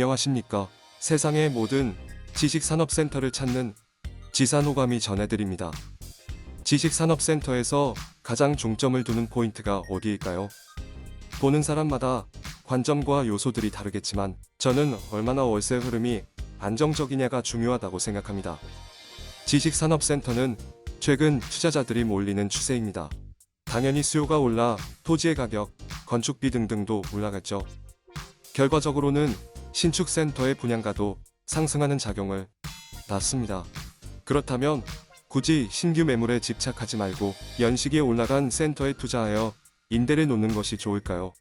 안녕하십니까. 세상의 모든 지식산업센터를 찾는 지산호감이 전해드립니다. 지식산업센터에서 가장 중점을 두는 포인트가 어디일까요? 보는 사람마다 관점과 요소들이 다르겠지만 저는 얼마나 월세 흐름이 안정적이냐가 중요하다고 생각합니다. 지식산업센터는 최근 투자자들이 몰리는 추세입니다. 당연히 수요가 올라 토지의 가격, 건축비 등등도 올라갔죠. 결과적으로는 신축센터의 분양가도 상승하는 작용을 낳습니다. 그렇다면 굳이 신규 매물에 집착하지 말고 연식이 올라간 센터에 투자하여 임대를 놓는 것이 좋을까요?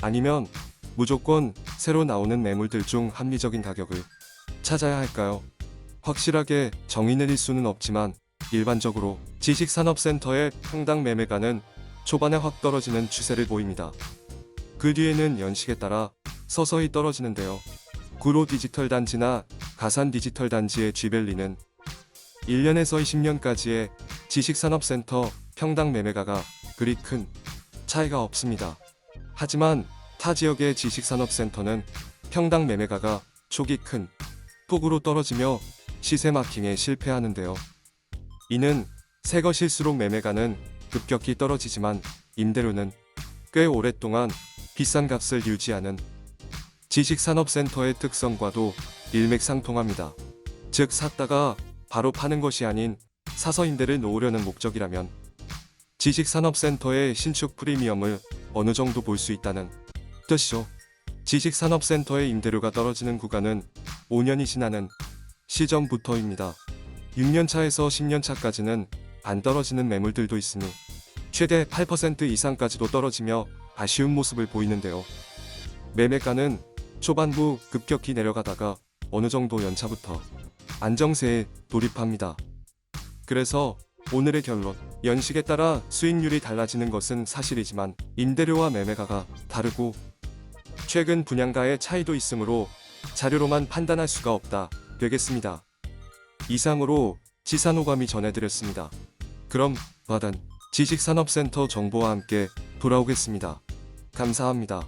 아니면 무조건 새로 나오는 매물들 중 합리적인 가격을 찾아야 할까요? 확실하게 정의 내릴 수는 없지만 일반적으로 지식산업센터의 평당 매매가는 초반에 확 떨어지는 추세를 보입니다. 그 뒤에는 연식에 따라 서서히 떨어지는데요. 구로 디지털 단지나 가산 디지털 단지의 쥐벨리는 1년에서 20년까지의 지식산업센터 평당 매매가가 그리 큰 차이가 없습니다. 하지만 타 지역의 지식산업센터는 평당 매매가가 초기 큰 폭으로 떨어지며 시세 마킹에 실패하는데요. 이는 새 것일수록 매매가는 급격히 떨어지지만 임대료는 꽤 오랫동안 비싼 값을 유지하는 지식산업센터의 특성과도 일맥상통합니다. 즉 샀다가 바로 파는 것이 아닌 사서 임대를 놓으려는 목적이라면 지식산업센터의 신축 프리미엄을 어느 정도 볼 수 있다는 뜻이죠. 지식산업센터의 임대료가 떨어지는 구간은 5년이 지나는 시점부터입니다. 6년차에서 10년차까지는 안 떨어지는 매물들도 있으니 최대 8% 이상까지도 떨어지며 아쉬운 모습을 보이는데요. 매매가는 초반부 급격히 내려가다가 어느 정도 연차부터 안정세에 돌입합니다. 그래서 오늘의 결론, 연식에 따라 수익률이 달라지는 것은 사실이지만 임대료와 매매가가 다르고 최근 분양가의 차이도 있으므로 자료로만 판단할 수가 없다 되겠습니다. 이상으로 지산호감이 전해드렸습니다. 그럼 바단 지식산업센터 정보와 함께 돌아오겠습니다. 감사합니다.